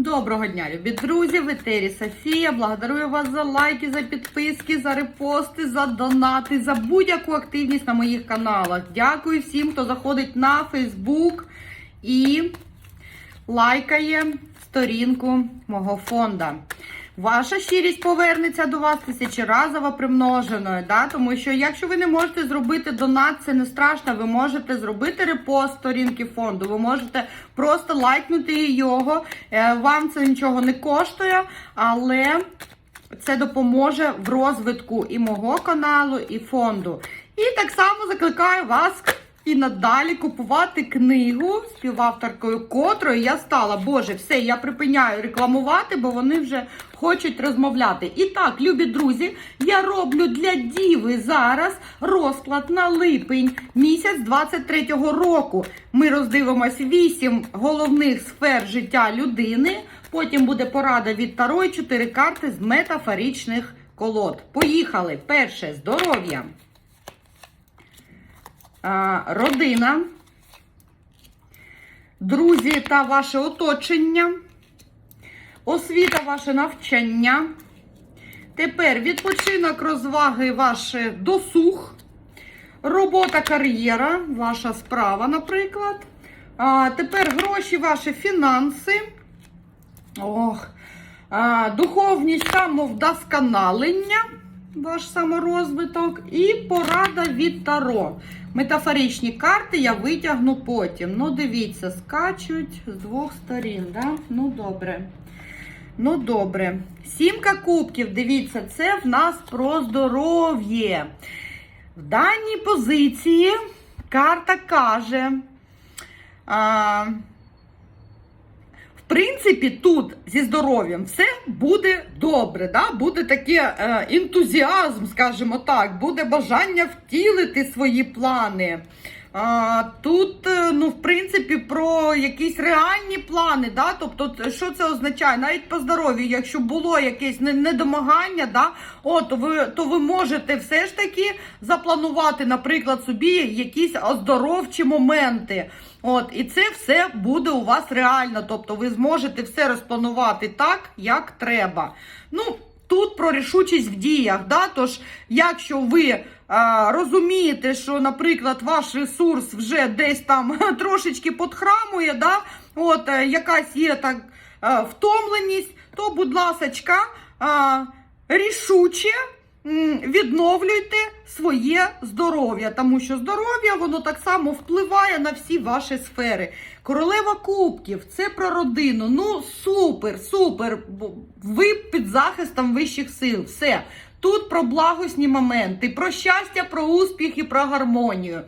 Доброго дня, любі друзі! В етері Софія. Благодарую вас за лайки, за підписки, за репости, за донати, за будь-яку активність на моїх каналах. Дякую всім, хто заходить на Фейсбук і лайкає сторінку мого фонда. Ваша щирість повернеться до вас тисячеразово примноженою. Да? Тому що якщо ви не можете зробити донат, це не страшно. Ви можете зробити репост сторінки фонду. Ви можете просто лайкнути його. Е, Вам це нічого не коштує, але це допоможе в розвитку і мого каналу, і фонду. І так само закликаю вас і надалі купувати книгу співавторкою котрою я стала. Боже, все, я припиняю рекламувати, бо вони вже хочуть розмовляти. І так, любі друзі, я роблю для Діви зараз розклад на липень місяць 23-го року. Ми роздивимось 8 головних сфер життя людини. Потім буде порада від Таро і 4 карти з метафоричних колод. Поїхали! Перше здоров'я. Родина, друзі та ваше оточення, освіта, ваше навчання. Тепер відпочинок, розваги, ваш досуг, робота, кар'єра, ваша справа, наприклад. А, тепер гроші, ваші фінанси. Ох, а, духовність, самовдосконалення, ваш саморозвиток, і порада від Таро. Метафоричні карти я витягну потім. Ну, дивіться, скачуть з двох сторін. Да? Ну, добре. Ну, добре. Сімка кубків, дивіться, це в нас про здоров'я. В даній позиції карта каже. А, принципі, тут зі здоров'ям все буде добре, да? буде такий е, ентузіазм, скажімо так, буде бажання втілити свої плани. А, тут, е, ну, в принципі, про якісь реальні плани, да? тобто, що це означає? Навіть по здоров'ю, якщо було якесь недомагання, да? О, то, ви, то ви можете все ж таки запланувати, наприклад, собі якісь оздоровчі моменти. От, і це все буде у вас реально. Тобто ви зможете все розпланувати так, як треба. Ну, тут про рішучість в діях. Да? Тож, якщо ви а, розумієте, що, наприклад, ваш ресурс вже десь там трошечки подхрамує, да? От, е, якась є так е, втомленість, то, будь ласочка, а, рішуче відновлюйте своє здоров'я, тому що здоров'я воно так само впливає на всі ваші сфери. Королева кубків це про родину. Ну супер, супер. Ви під захистом вищих сил. Все. Тут про благосні моменти, про щастя, про успіх і про гармонію.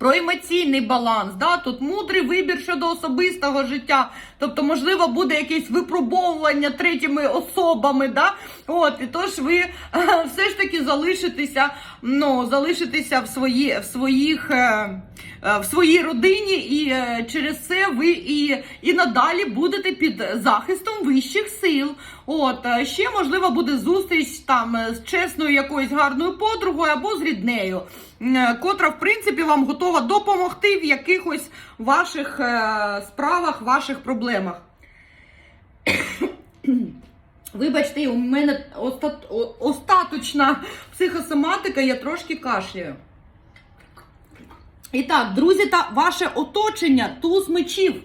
Про емоційний баланс, да? тут мудрий вибір щодо особистого життя. Тобто, можливо, буде якесь випробовування третіми особами. Да? От, і тож ви е, все ж таки залишитеся, ну, залишитеся в, свої, в, своїх, е, е, в своїй родині, і через це ви і, і надалі будете під захистом вищих сил. От, ще можливо буде зустріч там з чесною якоюсь гарною подругою або з ріднею, котра, в принципі, вам готова допомогти в якихось ваших е, справах, ваших проблемах. Вибачте, у мене остат... остаточна психосоматика, я трошки кашляю. І так, друзі, та ваше оточення, туз мечів.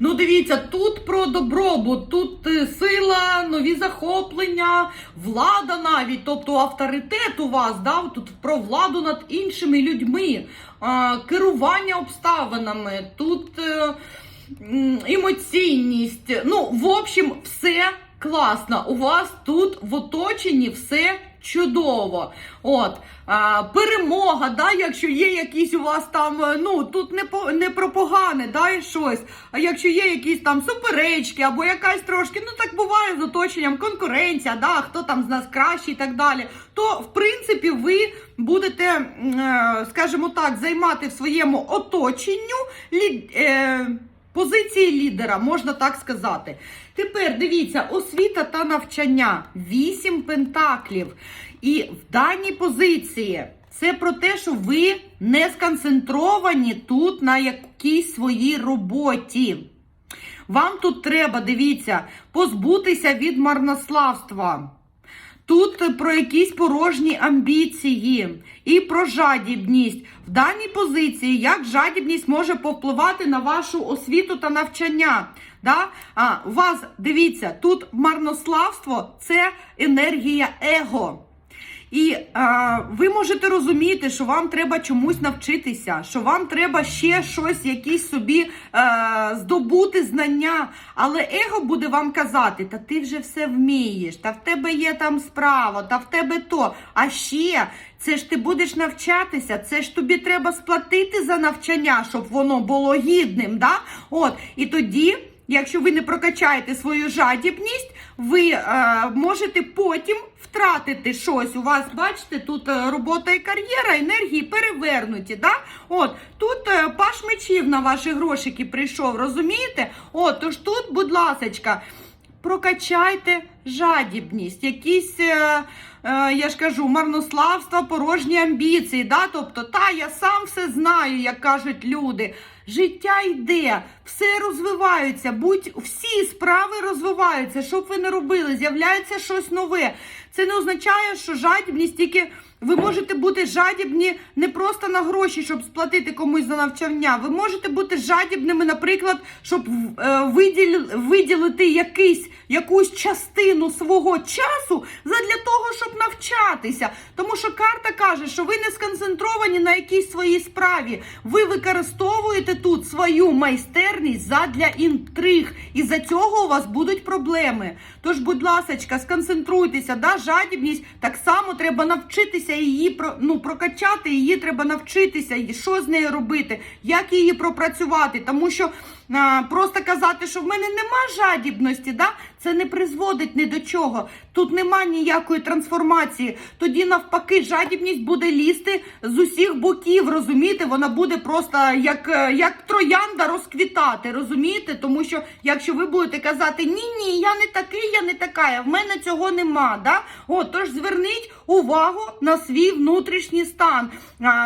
Ну, дивіться, тут про добробут, тут е, сила, нові захоплення, влада навіть, тобто авторитет у вас, да, тут про владу над іншими людьми, керування обставинами, тут е, емоційність. Ну, в общем, все класно. У вас тут в оточенні все чудово. От, а, перемога, да, якщо є якісь у вас там, е, ну тут не по не про погане, да, щось. А якщо є якісь там суперечки або якась трошки, ну так буває з оточенням, конкуренція, да, хто там з нас кращий і так далі, то в принципі ви будете, е, скажімо так, займати в своєму оточенню лі, е, позиції лідера, можна так сказати. Тепер дивіться, освіта та навчання. Вісім пентаклів. І в даній позиції Це про те, що ви не сконцентровані тут на якійсь своїй роботі. Вам тут треба, дивіться, позбутися від марнославства. Тут про якісь порожні амбіції і про жадібність. В даній позиції, як жадібність може повпливати на вашу освіту та навчання. Да? А, у вас, дивіться, тут марнославство це енергія его. І а, ви можете розуміти, що вам треба чомусь навчитися, що вам треба ще щось, якісь собі а, здобути знання. Але его буде вам казати, та ти вже все вмієш, та в тебе є там справа, та в тебе то. А ще це ж ти будеш навчатися, це ж тобі треба сплатити за навчання, щоб воно було гідним. Да? От, і тоді. Якщо ви не прокачаєте свою жадібність, ви е, можете потім втратити щось. У вас, бачите, тут е, робота і кар'єра, енергії перевернуті. Да? От, тут е, паш мечів на ваші грошики прийшов, розумієте? От, тож тут, будь ласочка, прокачайте жадібність, якісь. Е, я ж кажу, марнославство, порожні амбіції. Да? Тобто, та я сам все знаю, як кажуть люди. Життя йде, все розвивається, будь всі справи розвиваються. Що б ви не робили, з'являється щось нове. Це не означає, що жадібність тільки. Ви можете бути жадібні не просто на гроші, щоб сплатити комусь за навчання. Ви можете бути жадібними, наприклад, щоб е, виділ, виділити якийсь, якусь частину свого часу задля того, щоб навчатися. Тому що карта каже, що ви не сконцентровані на якійсь своїй справі. Ви використовуєте тут свою майстерність задля інтриг, і за цього у вас будуть проблеми. Тож, будь ласка, сконцентруйтеся, да, жадібність так само треба навчитися її ну, прокачати, її треба навчитися, що з нею робити, як її пропрацювати. Тому що просто казати, що в мене нема жадібності, да, це не призводить ні до чого. Тут нема ніякої трансформації. Тоді, навпаки, жадібність буде лізти з усіх боків. Розумієте, вона буде просто як, е, як троянда розквітати. Розумієте? Тому що якщо ви будете казати ні, ні, я не такий, я не така, в мене цього нема. Да? О, тож зверніть увагу на свій внутрішній стан,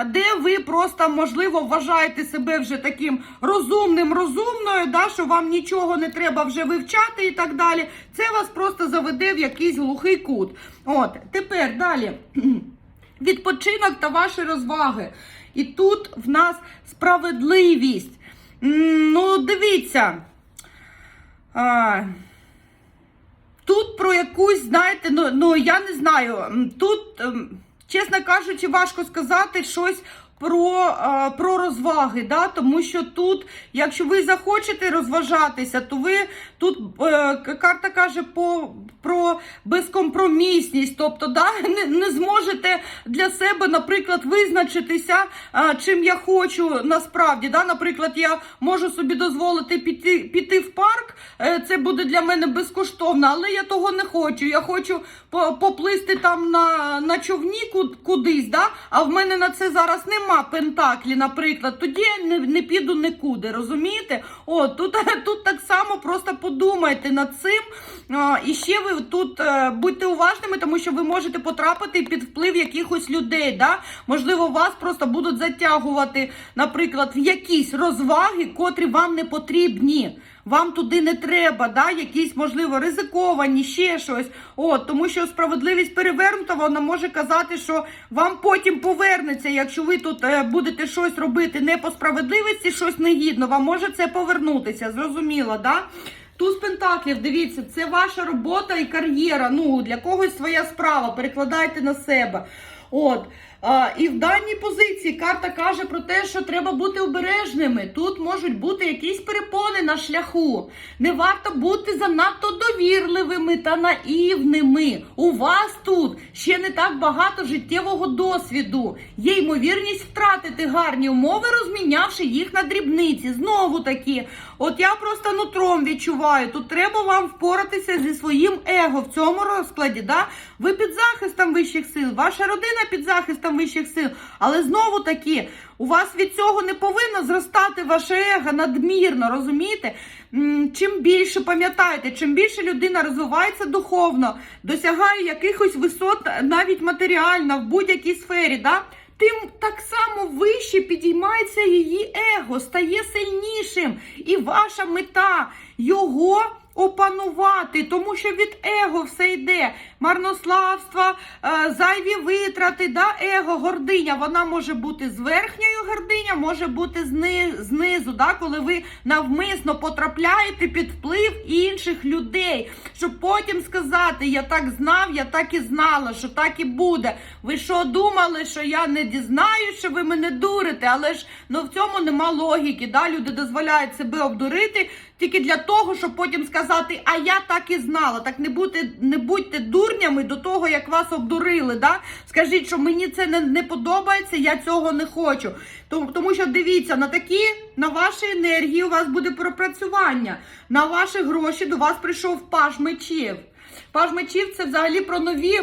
де ви просто можливо вважаєте себе вже таким розумним, розумною, да, що вам нічого не треба вже вивчати і так далі. Це вас просто заведе в якийсь глухий кут. От тепер далі. Відпочинок та ваші розваги. І тут в нас справедливість. Ну, дивіться. А, Тут про якусь, знаєте, ну, ну я не знаю. Тут, ем, чесно кажучи, важко сказати щось про, е, про розваги. Да? Тому що тут, якщо ви захочете розважатися, то ви тут е, карта каже по, про безкомпромісність. Тобто, да, не, не зможете для себе, наприклад, визначитися, е, чим я хочу насправді. Да? Наприклад, я можу собі дозволити піти, піти в парк. Це буде для мене безкоштовно, але я того не хочу. Я хочу по- поплисти там на, на човні ку- кудись, да? а в мене на це зараз нема пентаклі, наприклад. Тоді я не, не піду нікуди, розумієте? О, тут, тут так само просто подумайте над цим. А, і ще ви тут е, будьте уважними, тому що ви можете потрапити під вплив якихось людей. Да? Можливо, вас просто будуть затягувати, наприклад, в якісь розваги, котрі вам не потрібні. Вам туди не треба, да? якісь, можливо, ризиковані, ще щось. От, тому що справедливість перевернута, вона може казати, що вам потім повернеться, якщо ви тут е, будете щось робити не по справедливості, щось негідно, вам може це повернутися. Зрозуміло, да? Туз Пентаклів, дивіться, це ваша робота і кар'єра. Ну, для когось своя справа, перекладайте на себе. От. І в даній позиції карта каже про те, що треба бути обережними. Тут можуть бути якісь перепони на шляху. Не варто бути занадто довірливими та наївними. У вас тут ще не так багато життєвого досвіду. Є ймовірність втратити гарні умови, розмінявши їх на дрібниці. Знову таки, от я просто нутром відчуваю. Тут треба вам впоратися зі своїм его в цьому розкладі. Да? Ви під захистом вищих сил, ваша родина під захистом вищих сил. Але знову таки, у вас від цього не повинно зростати ваше его надмірно, розумієте? Чим більше пам'ятайте, чим більше людина розвивається духовно, досягає якихось висот навіть матеріально в будь-якій сфері, да? тим так само вище підіймається її его, стає сильнішим. І ваша мета його опанувати, тому що від его все йде. Марнославство, е, зайві витрати, да, его, гординя. Вона може бути з верхньою гординя, може бути зни- знизу, да, коли ви навмисно потрапляєте під вплив інших людей, щоб потім сказати: Я так знав, я так і знала, що так і буде. Ви що думали, що я не дізнаюсь, що ви мене дурите, але ж ну в цьому нема логіки. Да? Люди дозволяють себе обдурити тільки для того, щоб потім сказати, а я так і знала. Так не будьте, не будьте дурнями до того, як вас обдурили. Да? Скажіть, що мені це не, не подобається, я цього не хочу. Тому, тому що дивіться, на такі, на ваші енергії у вас буде пропрацювання. На ваші гроші до вас прийшов паж мечів. Паж мечів це взагалі про нові.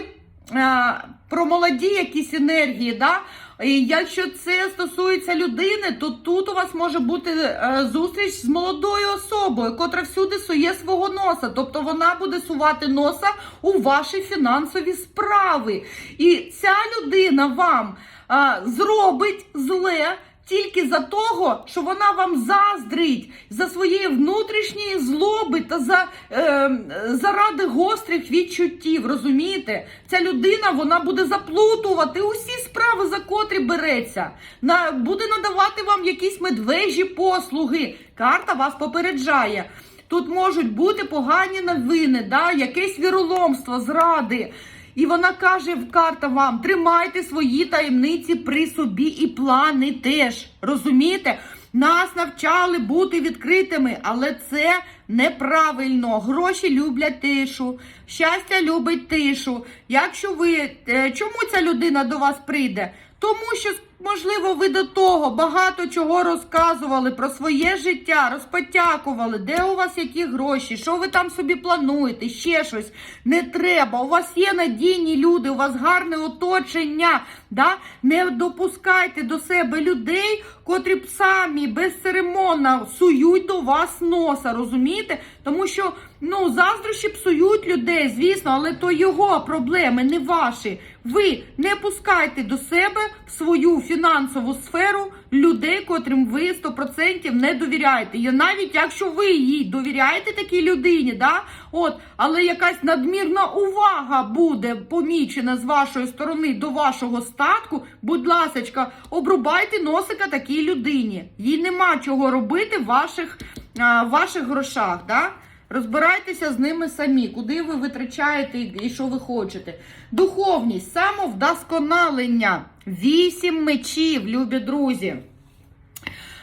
е, Про молоді якісь енергії, да? І якщо це стосується людини, то тут у вас може бути е, зустріч з молодою особою, котра всюди сує свого носа. Тобто вона буде сувати носа у ваші фінансові справи. І ця людина вам е, зробить зле. Тільки за того, що вона вам заздрить за своєї внутрішньої злоби та за е, заради гострих відчуттів. Розумієте? Ця людина вона буде заплутувати усі справи, за котрі береться. На, буде надавати вам якісь медвежі послуги. Карта вас попереджає. Тут можуть бути погані новини, да? якесь віроломство, зради. І вона каже, карта вам, тримайте свої таємниці при собі і плани теж. Розумієте? Нас навчали бути відкритими, але це неправильно. Гроші люблять тишу, щастя любить тишу. Якщо ви е, чому ця людина до вас прийде? Тому що, можливо, ви до того багато чого розказували про своє життя, розпотякували, де у вас які гроші, що ви там собі плануєте, ще щось. Не треба. У вас є надійні люди, у вас гарне оточення. Да? Не допускайте до себе людей, котрі б самі безцеремонно сують до вас носа, розумієте? Тому що ну, заздрощі псують людей, звісно, але то його проблеми, не ваші. Ви не пускайте до себе свою фінансову сферу людей, котрим ви 100% не довіряєте. І навіть якщо ви їй довіряєте такій людині, да, от, але якась надмірна увага буде помічена з вашої сторони до вашого статку, будь ласочка, обрубайте носика такій людині. Їй нема чого робити в ваших, а, ваших грошах. Да? Розбирайтеся з ними самі, куди ви витрачаєте і що ви хочете. Духовність, самовдосконалення, вісім мечів, любі друзі.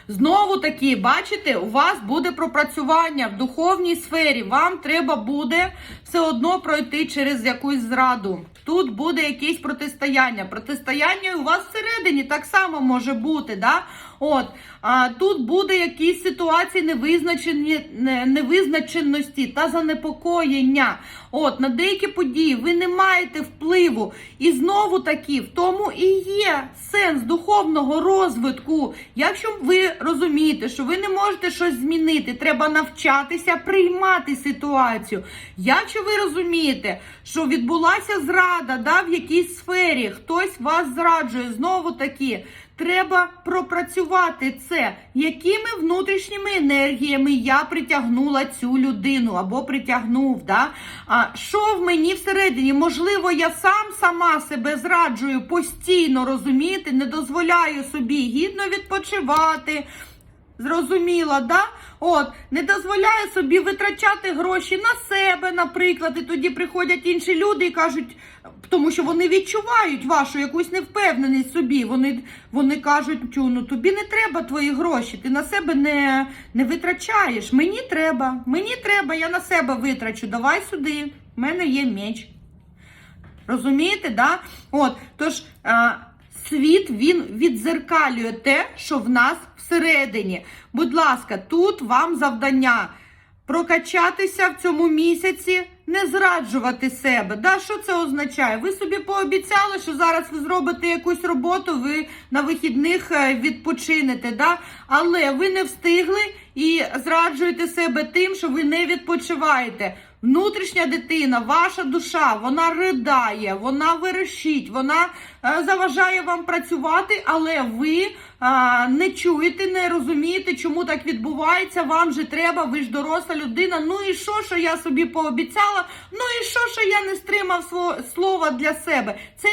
Знову таки, бачите, у вас буде пропрацювання в духовній сфері. Вам треба буде все одно пройти через якусь зраду. Тут буде якесь протистояння. Протистояння у вас всередині так само може бути. Да? От, а тут буде якісь ситуації невизначені, невизначеності та занепокоєння. От, на деякі події ви не маєте впливу. І знову таки, в тому і є сенс духовного розвитку. Якщо ви розумієте, що ви не можете щось змінити, треба навчатися приймати ситуацію. Якщо ви розумієте, що відбулася зрада да, в якійсь сфері, хтось вас зраджує, знову таки. Треба пропрацювати це, якими внутрішніми енергіями я притягнула цю людину або притягнув. Да? А що в мені всередині? Можливо, я сам сама себе зраджую постійно, розумієте, не дозволяю собі гідно відпочивати. Зрозуміла, да? От, не дозволяє собі витрачати гроші на себе, наприклад, і тоді приходять інші люди і кажуть, тому що вони відчувають вашу якусь невпевненість собі. Вони, вони кажуть, ну тобі не треба твої гроші, ти на себе не, не витрачаєш. Мені треба, мені треба, я на себе витрачу. Давай сюди. в мене є меч. Розумієте, да? От, тож а, світ він відзеркалює те, що в нас всередині. Будь ласка, тут вам завдання прокачатися в цьому місяці, не зраджувати себе. Да, що це означає? Ви собі пообіцяли, що зараз ви зробите якусь роботу, ви на вихідних е, відпочинете, да? але ви не встигли і зраджуєте себе тим, що ви не відпочиваєте. Внутрішня дитина, ваша душа, вона ридає, вона верещить, вона е, заважає вам працювати, але ви е, не чуєте, не розумієте, чому так відбувається. Вам же треба, ви ж доросла людина. Ну і що, що я собі пообіцяла? Ну і що, що я не стримав свого слова для себе? Це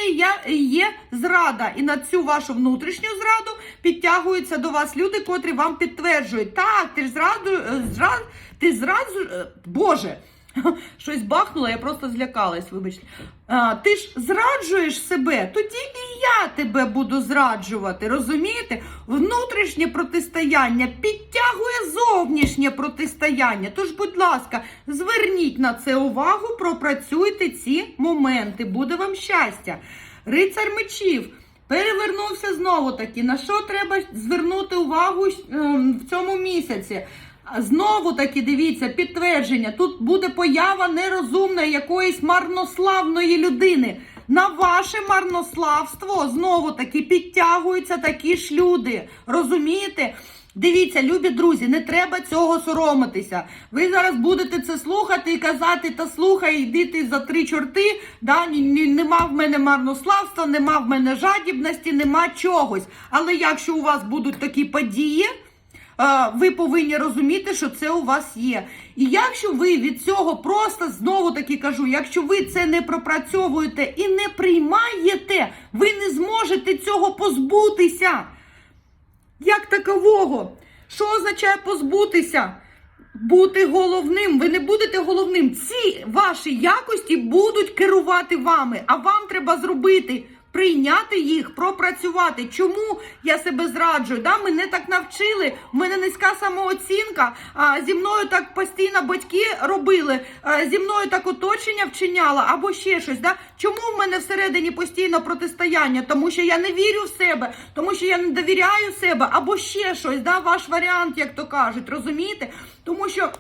і є зрада. І на цю вашу внутрішню зраду підтягуються до вас люди, котрі вам підтверджують. Так, ти ж зраду, е, зрад, ти зраду, е, Боже. Щось бахнуло, я просто злякалась, вибачте. А, ти ж зраджуєш себе, тоді і я тебе буду зраджувати. Розумієте? Внутрішнє протистояння підтягує зовнішнє протистояння. Тож, будь ласка, зверніть на це увагу, пропрацюйте ці моменти. Буде вам щастя. Рицар мечів. Перевернувся знову таки. На що треба звернути увагу ем, в цьому місяці? Знову таки дивіться, підтвердження. Тут буде поява нерозумної якоїсь марнославної людини. На ваше марнославство знову таки підтягуються такі ж люди. Розумієте? Дивіться, любі друзі, не треба цього соромитися. Ви зараз будете це слухати і казати, та слухай, йди ти за три чорти. Да? Нема в мене марнославства, нема в мене жадібності, нема чогось. Але якщо у вас будуть такі події, ви повинні розуміти, що це у вас є. І якщо ви від цього просто знову таки кажу, якщо ви це не пропрацьовуєте і не приймаєте, ви не зможете цього позбутися. Як такового? Що означає позбутися? Бути головним. Ви не будете головним. Ці ваші якості будуть керувати вами, а вам треба зробити. Прийняти їх, пропрацювати. Чому я себе зраджую? Да? Мене так навчили, в мене низька самооцінка. А зі мною так постійно батьки робили, а, зі мною так оточення вчиняло, або ще щось. Да? Чому в мене всередині постійно протистояння? Тому що я не вірю в себе, тому що я не довіряю себе, або ще щось. Да? Ваш варіант, як то кажуть, розумієте? Тому що.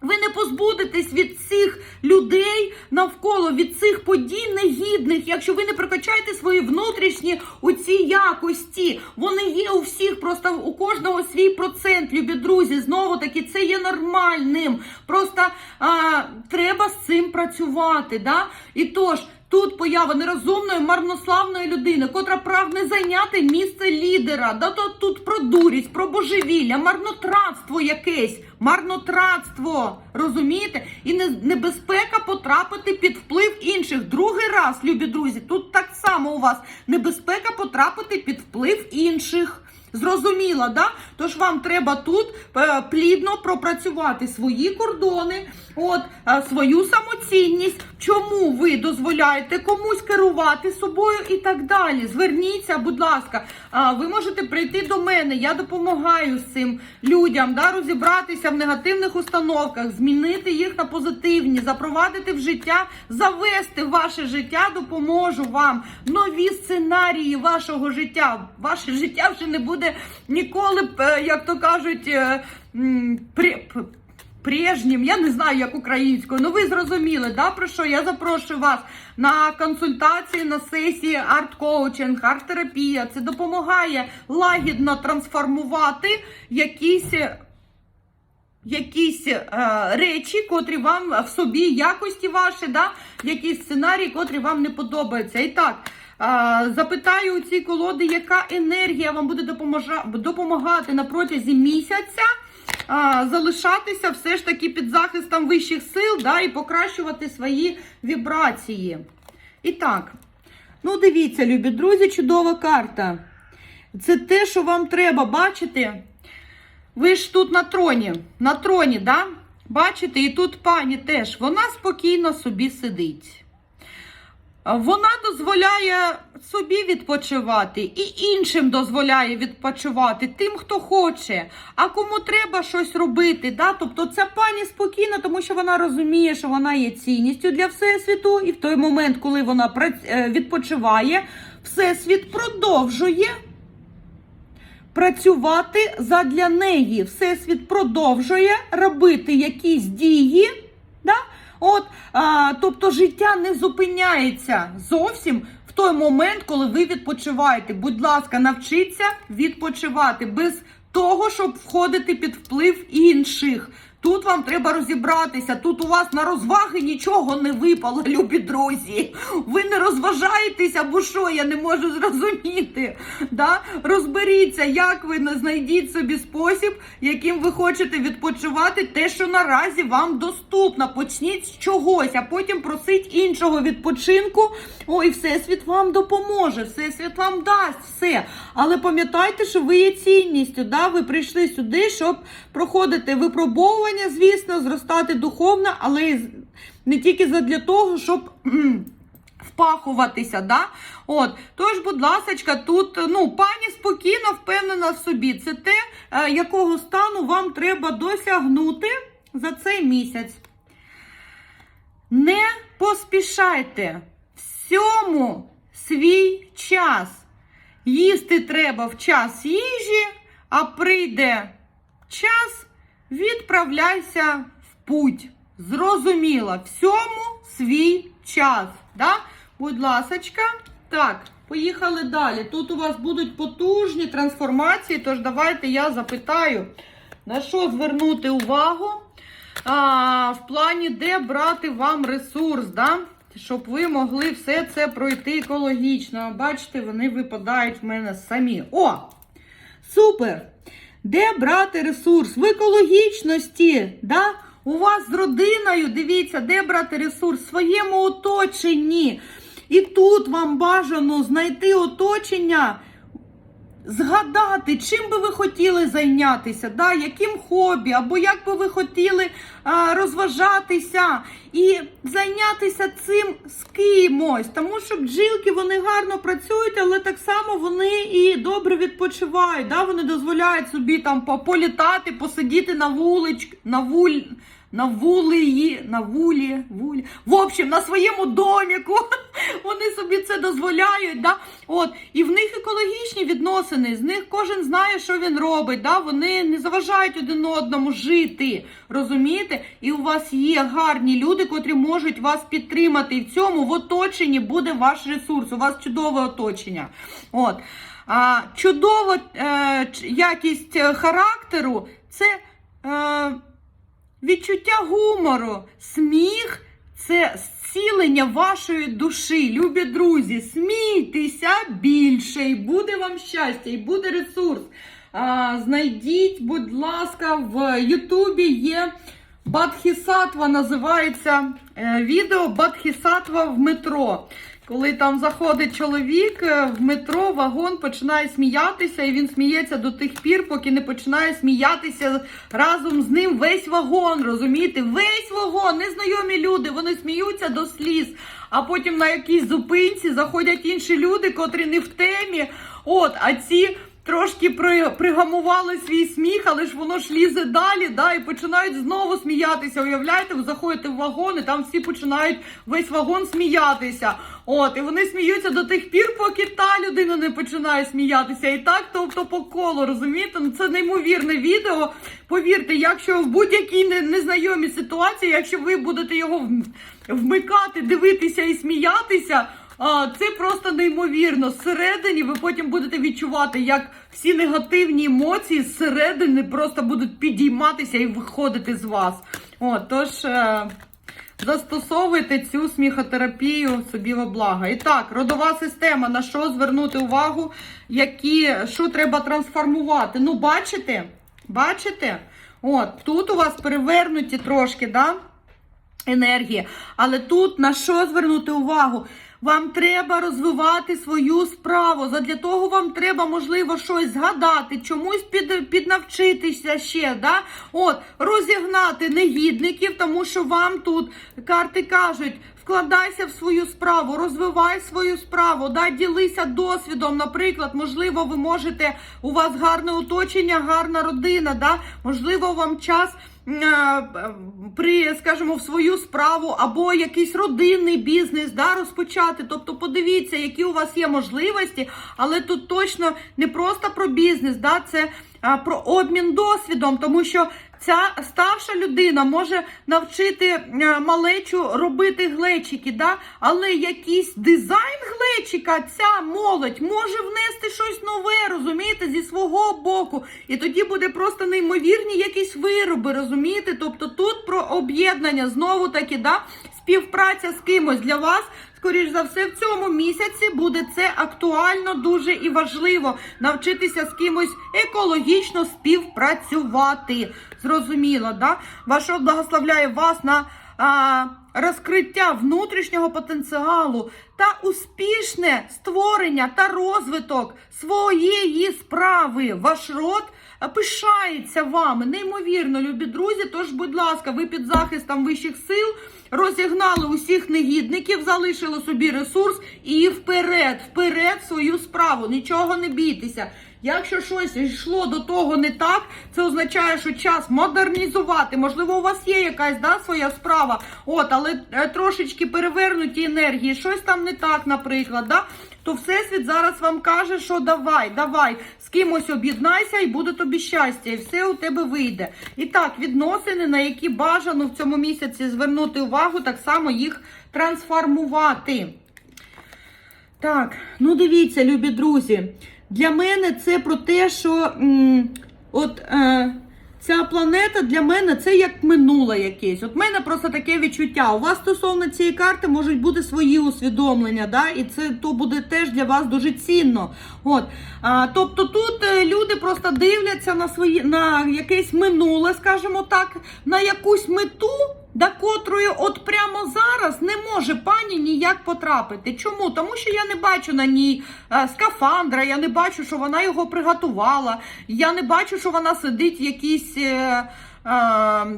Ви не позбудетесь від цих людей навколо, від цих подій негідних, якщо ви не прокачаєте свої внутрішні оці якості. Вони є у всіх, просто у кожного свій процент, любі друзі. Знову таки, це є нормальним. Просто а, треба з цим працювати. Да? І тож. Тут поява нерозумної, марнославної людини, котра прагне зайняти місце лідера. Да то тут про дурість, про божевілля, марнотратство якесь, марнотратство. Розумієте? І не- небезпека потрапити під вплив інших. Другий раз, любі друзі, тут так само у вас небезпека потрапити під вплив інших. Зрозуміло, да? Тож вам треба тут е, плідно пропрацювати свої кордони, от е, свою самоцінність, чому ви дозволяєте комусь керувати собою і так далі. Зверніться, будь ласка, ви можете прийти до мене. Я допомагаю цим людям, да, розібратися в негативних установках, змінити їх на позитивні, запровадити в життя, завести ваше життя. Допоможу вам нові сценарії вашого життя. Ваше життя вже не буде ніколи, е, як то кажуть, е, при- прежнім, я не знаю, як українською. Ну ви зрозуміли, да, про що я запрошую вас на консультації, на сесії арт-коучинг, арт-терапія. Це допомагає лагідно трансформувати якісь. Якісь е, речі, котрі вам в собі, якості ваші, да? якісь сценарії, котрі вам не подобаються. І так, е, запитаю у цій колоди, яка енергія вам буде допомагати на протязі місяця залишатися все ж таки під захистом вищих сил да, і покращувати свої вібрації. І так, ну дивіться, любі друзі, чудова карта. Це те, що вам треба бачити. Ви ж тут на троні, на троні, да? Бачите, і тут пані теж, вона спокійно собі сидить. Вона дозволяє собі відпочивати і іншим дозволяє відпочивати тим, хто хоче. А кому треба щось робити. Да? Тобто ця пані спокійна, тому що вона розуміє, що вона є цінністю для всесвіту, і в той момент, коли вона е, відпочиває, всесвіт продовжує працювати задля неї. Всесвіт продовжує робити якісь дії. От, а, тобто життя не зупиняється зовсім в той момент, коли ви відпочиваєте. Будь ласка, навчіться відпочивати без того, щоб входити під вплив інших. Тут вам треба розібратися. Тут у вас на розваги нічого не випало, любі друзі. Ви не розважаєтеся, або що, я не можу зрозуміти. Да? Розберіться, як ви знайдіть собі спосіб, яким ви хочете відпочивати те, що наразі вам доступно. Почніть з чогось, а потім просить іншого відпочинку. Ой, всесвіт вам допоможе, всесвіт вам дасть все. Але пам'ятайте, що ви є цінністю. Да? Ви прийшли сюди, щоб проходити випробовування, звісно, зростати духовно, але не тільки задля того, щоб. Впахуватися, да? От, тож, будь ласка, тут ну, пані спокійно впевнена в собі. Це те, е, якого стану вам треба досягнути за цей місяць. Не поспішайте всьому свій час. Їсти треба в час їжі, а прийде час, відправляйся в путь. Зрозуміло, всьому свій час. Да? Будь ласочка. Так, поїхали далі. Тут у вас будуть потужні трансформації, тож давайте я запитаю, на що звернути увагу а, в плані, де брати вам ресурс, да? щоб ви могли все це пройти екологічно. Бачите, вони випадають в мене самі. О! Супер! Де брати ресурс? В екологічності. Да? У вас з родиною, дивіться, де брати ресурс? В своєму оточенні. І тут вам бажано знайти оточення, згадати, чим би ви хотіли зайнятися, да? яким хобі, або як би ви хотіли а, розважатися і зайнятися цим з кимось. Тому що бджілки вони гарно працюють, але так само вони і добре відпочивають. Да? Вони дозволяють собі там по- політати, посидіти на вулич, на вуль. На вулиї, на вулі, вулі. В общем, на своєму доміку вони собі це дозволяють. Да? От. І в них екологічні відносини, з них кожен знає, що він робить. Да? Вони не заважають один одному жити. Розумієте? І у вас є гарні люди, котрі можуть вас підтримати. І в цьому в оточенні буде ваш ресурс. У вас чудове оточення. От. А, чудова е, якість е, характеру це. Е, Відчуття гумору, сміх це зцілення вашої душі. Любі друзі, смійтеся більше, і буде вам щастя, і буде ресурс. А, знайдіть, будь ласка, в Ютубі є Бадхісатва, називається е, відео Бадхісатва в метро. Коли там заходить чоловік е, в метро, вагон починає сміятися, і він сміється до тих пір, поки не починає сміятися разом з ним весь вагон. Розумієте? Весь вагон, незнайомі люди, вони сміються до сліз. А потім на якійсь зупинці заходять інші люди, котрі не в темі. От, а ці трошки при, пригамували свій сміх, але ж воно ж лізе далі, да, і починають знову сміятися. Уявляєте, ви заходите в вагон, і там всі починають весь вагон сміятися. От, і вони сміються до тих пір, поки та людина не починає сміятися. І так, тобто по колу, розумієте? Ну це неймовірне відео. Повірте, якщо в будь-якій не- незнайомій ситуації, якщо ви будете його вмикати, дивитися і сміятися. А, це просто неймовірно. Зсередині ви потім будете відчувати, як всі негативні емоції зсередини просто будуть підійматися і виходити з вас. От, тож е, застосовуйте цю сміхотерапію собі во благо. І так, родова система, на що звернути увагу, які, що треба трансформувати. Ну, бачите? Бачите? От, тут у вас перевернуті трошки, да? енергії. Але тут на що звернути увагу? Вам треба розвивати свою справу. Задля того вам треба, можливо, щось згадати, чомусь під, піднавчитися ще. Да? От, розігнати негідників, тому що вам тут карти кажуть. Вкладайся в свою справу, розвивай свою справу, да, ділися досвідом. Наприклад, можливо, ви можете, у вас гарне оточення, гарна родина, да? можливо, вам час при, скажімо, в свою справу або якийсь родинний бізнес да, розпочати. Тобто подивіться, які у вас є можливості, але тут точно не просто про бізнес, да, це про обмін досвідом, тому що Ця старша людина може навчити е, малечу робити глечики, да? але якийсь дизайн глечика ця молодь може внести щось нове, розумієте, зі свого боку. І тоді буде просто неймовірні якісь вироби, розумієте? Тобто тут про об'єднання знову таки, да? співпраця з кимось для вас. Скоріш за все, в цьому місяці буде це актуально дуже і важливо навчитися з кимось екологічно співпрацювати. Зрозуміло, да? Вашого благословляє вас на а, розкриття внутрішнього потенціалу та успішне створення та розвиток своєї справи. Ваш род пишається вами. Неймовірно, любі друзі. Тож, будь ласка, ви під захистом вищих сил розігнали усіх негідників, залишили собі ресурс і вперед, вперед свою справу. Нічого не бійтеся. Якщо щось йшло до того не так, це означає, що час модернізувати. Можливо, у вас є якась да, своя справа, от, але е, трошечки перевернуті енергії, щось там не так, наприклад. Да? То Всесвіт зараз вам каже, що давай, давай, з кимось об'єднайся і буде тобі щастя, і все у тебе вийде. І так, відносини, на які бажано в цьому місяці звернути увагу, так само їх трансформувати. Так, ну дивіться, любі друзі. Для мене це про те, що м, от е, ця планета для мене це як минуле якесь. От мене просто таке відчуття. У вас стосовно цієї карти можуть бути свої усвідомлення, да? і це то буде теж для вас дуже цінно. От, а, тобто тут е, люди просто дивляться на свої на якесь минуле, скажімо так, на якусь мету до котрої от прямо зараз не може пані ніяк потрапити. Чому? Тому що я не бачу на ній е, скафандра, я не бачу, що вона його приготувала, я не бачу, що вона сидить в якійсь. Е, е,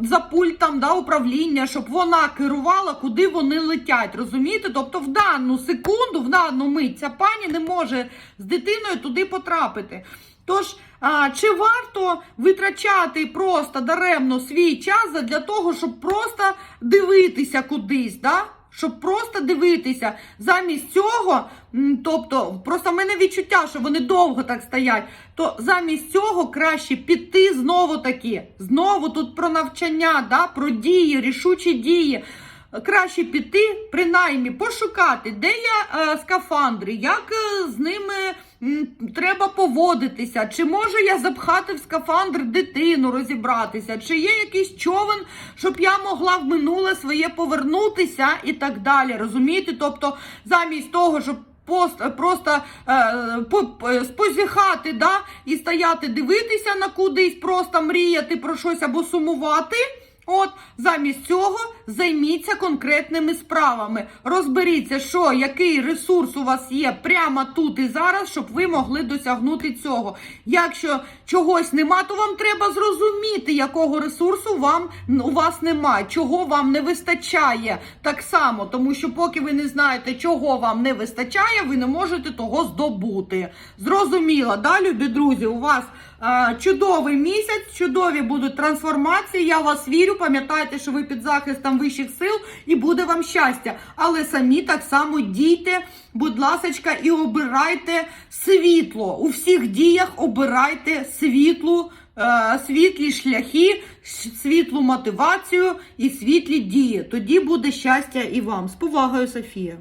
за пультом да, управління, щоб вона керувала, куди вони летять. Розумієте? Тобто, в дану секунду, в дану мить ця пані не може з дитиною туди потрапити. Тож, чи варто витрачати просто даремно свій час для того, щоб просто дивитися кудись, да? щоб просто дивитися замість цього, тобто, просто в мене відчуття, що вони довго так стоять, то замість цього краще піти знову таки. Знову тут про навчання, да? про дії, рішучі дії. Краще піти, принаймні пошукати, де є е, скафандри, як е, з ними м, треба поводитися, чи можу я запхати в скафандр дитину, розібратися, чи є якийсь човен, щоб я могла в минуле своє повернутися і так далі. Розумієте? Тобто, замість того, щоб пост, просто е, по- е, спозіхати, да, і стояти, дивитися на кудись, просто мріяти про щось або сумувати. От, замість цього займіться конкретними справами. Розберіться, що який ресурс у вас є прямо тут і зараз, щоб ви могли досягнути цього. Якщо чогось нема, то вам треба зрозуміти, якого ресурсу вам у вас немає, чого вам не вистачає. Так само, тому що поки ви не знаєте, чого вам не вистачає, ви не можете того здобути. Зрозуміло, да, любі друзі, у вас чудовий місяць, чудові будуть трансформації. Я вас вірю. Пам'ятайте, що ви під захистом вищих сил і буде вам щастя. Але самі так само дійте, будь ласочка, і обирайте світло. У всіх діях обирайте світлу. е, Світлі шляхи, світлу мотивацію і світлі дії. Тоді буде щастя і вам. З повагою, Софія.